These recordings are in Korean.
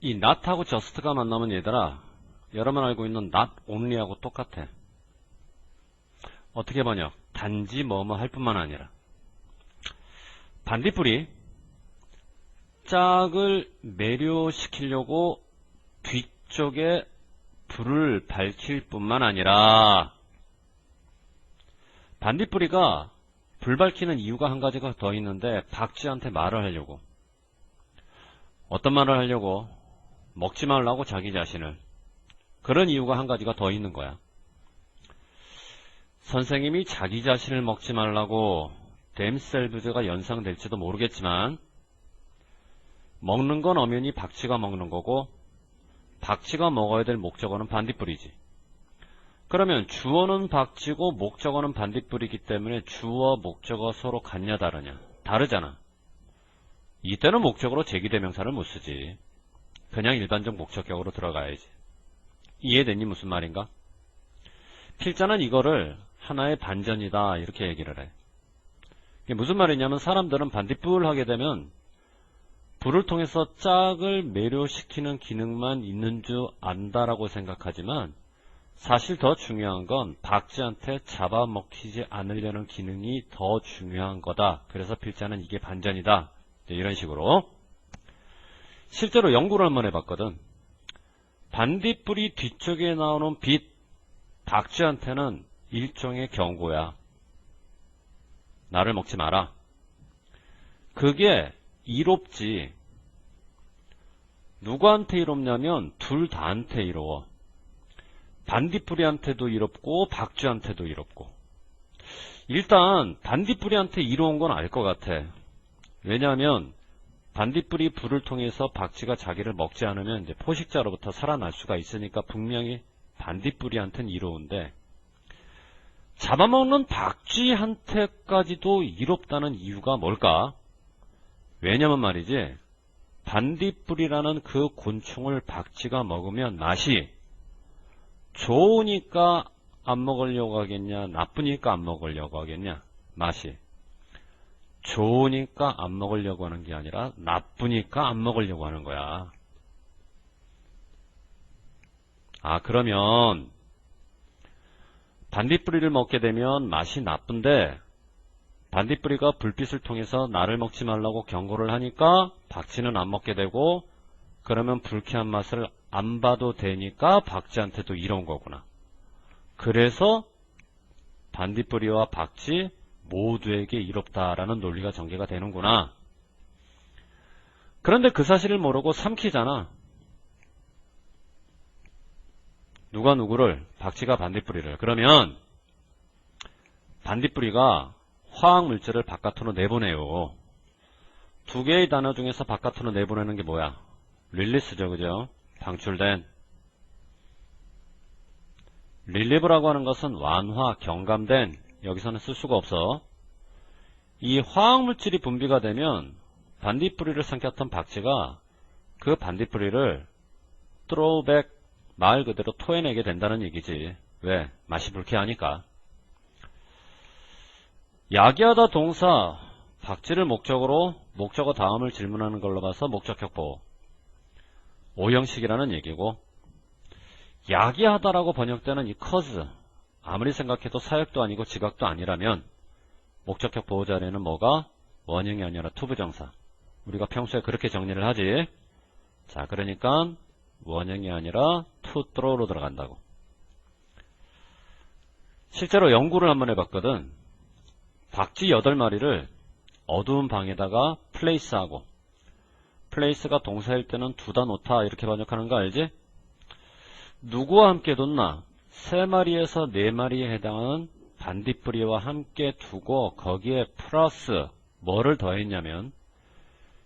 이 not하고 just가 만나면 얘들아 여러분 알고 있는 not only하고 똑같아. 어떻게 번역? 단지 뭐뭐 할 뿐만 아니라 반딧불이 짝을 매료시키려고 뒤쪽에 불을 밝힐 뿐만 아니라 반딧불이가 불 밝히는 이유가 한 가지가 더 있는데 박쥐한테 말을 하려고 어떤 말을 하려고 먹지 말라고 자기 자신을 그런 이유가 한 가지가 더 있는 거야. 선생님이 자기 자신을 먹지 말라고 댐셀브즈가 연상될지도 모르겠지만 먹는 건 엄연히 박쥐가 먹는 거고 박쥐가 먹어야 될 목적어는 반딧불이지. 그러면 주어는 박쥐고 목적어는 반딧불이기 때문에 주어 목적어 서로 같냐 다르냐? 다르잖아. 이때는 목적으로 제기대명사를 못 쓰지. 그냥 일반적 목적격으로 들어가야지. 이해되니 무슨 말인가? 필자는 이거를 하나의 반전이다 이렇게 얘기를 해. 이게 무슨 말이냐면 사람들은 반딧불 하게 되면 불을 통해서 짝을 매료시키는 기능만 있는 줄 안다라고 생각하지만 사실 더 중요한 건 박쥐한테 잡아먹히지 않으려는 기능이 더 중요한 거다. 그래서 필자는 이게 반전이다. 이런 식으로 실제로 연구를 한번 해봤거든. 반딧불이 뒤쪽에 나오는 빛 박쥐한테는 일종의 경고야. 나를 먹지 마라. 그게 이롭지. 누구한테 이롭냐면 둘 다한테 이로워. 반딧불이한테도 이롭고 박쥐한테도 이롭고. 일단 반딧불이한테 이로운 건 알 것 같아. 왜냐하면 반딧불이 불을 통해서 박쥐가 자기를 먹지 않으면 이제 포식자로부터 살아날 수가 있으니까 분명히 반딧불이한테는 이로운데 잡아먹는 박쥐한테까지도 이롭다는 이유가 뭘까? 왜냐면 말이지 반딧불이라는 그 곤충을 박쥐가 먹으면 맛이 좋으니까 안 먹으려고 하겠냐 나쁘니까 안 먹으려고 하겠냐 맛이 좋으니까 안 먹으려고 하는 게 아니라 나쁘니까 안 먹으려고 하는 거야. 아, 그러면 반딧불이를 먹게 되면 맛이 나쁜데 반딧불이가 불빛을 통해서 나를 먹지 말라고 경고를 하니까 박쥐는 안 먹게 되고 그러면 불쾌한 맛을 안 봐도 되니까 박쥐한테도 이런 거구나. 그래서 반딧불이와 박쥐 모두에게 이롭다라는 논리가 전개가 되는구나. 그런데 그 사실을 모르고 삼키잖아. 누가 누구를 박쥐가 반딧불이를 그러면 반딧불이가 화학물질을 바깥으로 내보내요. 두 개의 단어 중에서 바깥으로 내보내는 게 뭐야? 릴리스죠, 그죠? 방출된 릴리브라고 하는 것은 완화, 경감된 여기서는 쓸 수가 없어. 이 화학물질이 분비가 되면 반딧불이를 삼켰던 박쥐가 그 반딧불이를 트로우백 말 그대로 토해내게 된다는 얘기지. 왜? 맛이 불쾌하니까. 야기하다 동사 박쥐를 목적으로 목적어 다음을 질문하는 걸로 봐서 목적격보 오형식이라는 얘기고 야기하다라고 번역되는 이 cause 아무리 생각해도 사역도 아니고 지각도 아니라면 목적격 보호 자리는 뭐가 원형이 아니라 투부정사 우리가 평소에 그렇게 정리를 하지 자 그러니까 원형이 아니라 투트로로 들어간다고 실제로 연구를 한번 해봤거든 박쥐 8마리를 어두운 방에다가 플레이스하고 플레이스가 동사일 때는 두다 놓다 이렇게 번역하는 거 알지? 누구와 함께 뒀나? 세 마리에서 네 마리에 해당하는 반딧불이와 함께 두고 거기에 플러스 뭐를 더했냐면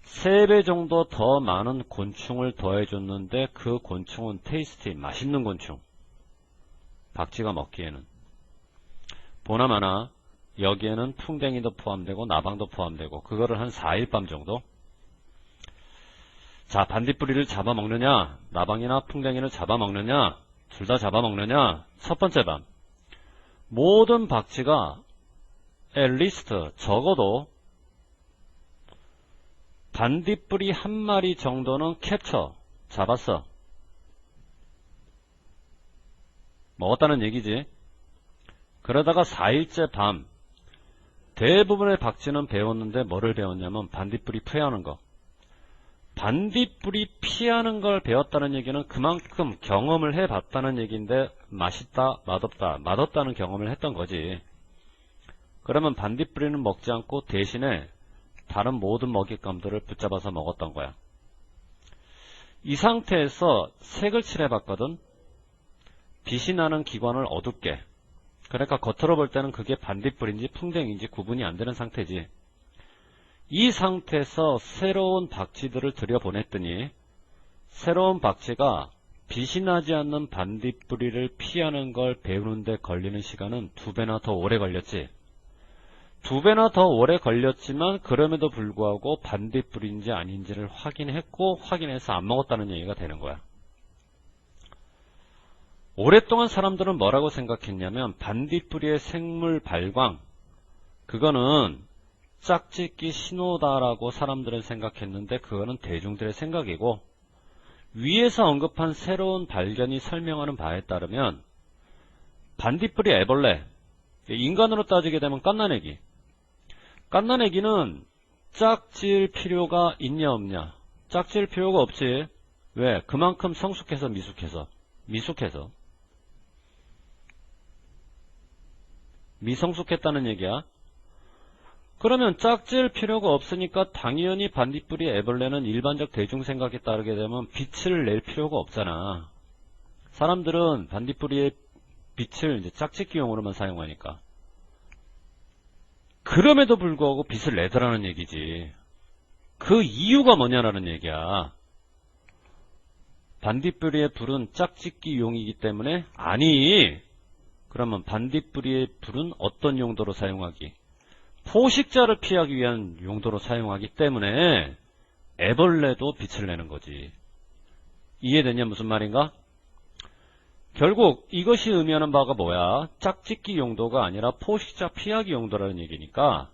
3배 정도 더 많은 곤충을 더해줬는데 그 곤충은 테이스티 맛있는 곤충. 박쥐가 먹기에는. 보나마나 여기에는 풍뎅이도 포함되고 나방도 포함되고 그거를 한 4일 밤 정도? 자 반딧불이를 잡아먹느냐? 나방이나 풍뎅이를 잡아먹느냐 둘 다 잡아먹느냐 첫 번째 밤 모든 박쥐가 앨리스트 적어도 반딧불이 한 마리 정도는 캡처 잡았어. 먹었다는 얘기지. 그러다가 4일째 밤, 대부분의 박쥐는 배웠는데 뭐를 배웠냐면 반딧불이 피하는 거. 반딧불이 피하는 걸 배웠다는 얘기는 그만큼 경험을 해봤다는 얘기인데 맛있다, 맛없다, 맛없다는 경험을 했던 거지. 그러면 반딧불이는 먹지 않고 대신에 다른 모든 먹잇감들을 붙잡아서 먹었던 거야. 이 상태에서 색을 칠해봤거든. 빛이 나는 기관을 어둡게. 그러니까 겉으로 볼 때는 그게 반딧불인지 풍뎅인지 구분이 안 되는 상태지. 이 상태에서 새로운 박쥐들을 들여보냈더니 새로운 박쥐가 빛이 나지 않는 반딧불이를 피하는 걸 배우는데 걸리는 시간은 두 배나 더 오래 걸렸지. 두 배나 더 오래 걸렸지만 그럼에도 불구하고 반딧불인지 아닌지를 확인했고 확인해서 안 먹었다는 얘기가 되는 거야. 오랫동안 사람들은 뭐라고 생각했냐면 반딧불이의 생물 발광 그거는 짝짓기 신호다라고 사람들은 생각했는데 그거는 대중들의 생각이고 위에서 언급한 새로운 발견이 설명하는 바에 따르면 반딧불이 애벌레 인간으로 따지게 되면 깐나내기. 깐나내기는 짝질 필요가 있냐 없냐? 짝질 필요가 없지. 왜? 그만큼 성숙해서 미숙해서 미숙해서. 미성숙했다는 얘기야. 그러면 짝질 필요가 없으니까 당연히 반딧불이 애벌레는 일반적 대중 생각에 따르게 되면 빛을 낼 필요가 없잖아. 사람들은 반딧불이의 빛을 이제 짝짓기용으로만 사용하니까. 그럼에도 불구하고 빛을 내더라는 얘기지. 그 이유가 뭐냐라는 얘기야. 반딧불이의 불은 짝짓기용이기 때문에 아니 그러면 반딧불이의 불은 어떤 용도로 사용하기? 포식자를 피하기 위한 용도로 사용하기 때문에 애벌레도 빛을 내는 거지. 이해되냐 무슨 말인가? 결국 이것이 의미하는 바가 뭐야? 짝짓기 용도가 아니라 포식자 피하기 용도라는 얘기니까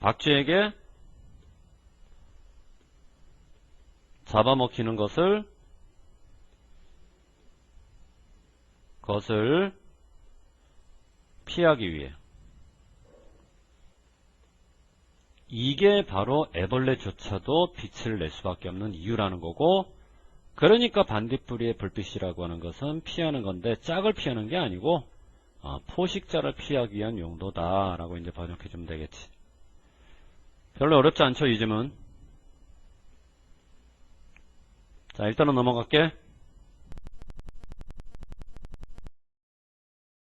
박쥐에게 잡아먹히는 것을 것을 피하기 위해. 이게 바로 애벌레조차도 빛을 낼 수밖에 없는 이유라는 거고 그러니까 반딧불이의 불빛이라고 하는 것은 피하는 건데 짝을 피하는 게 아니고 어, 포식자를 피하기 위한 용도다 라고 이제 번역해 주면 되겠지. 별로 어렵지 않죠 이 점은 자 일단은 넘어갈게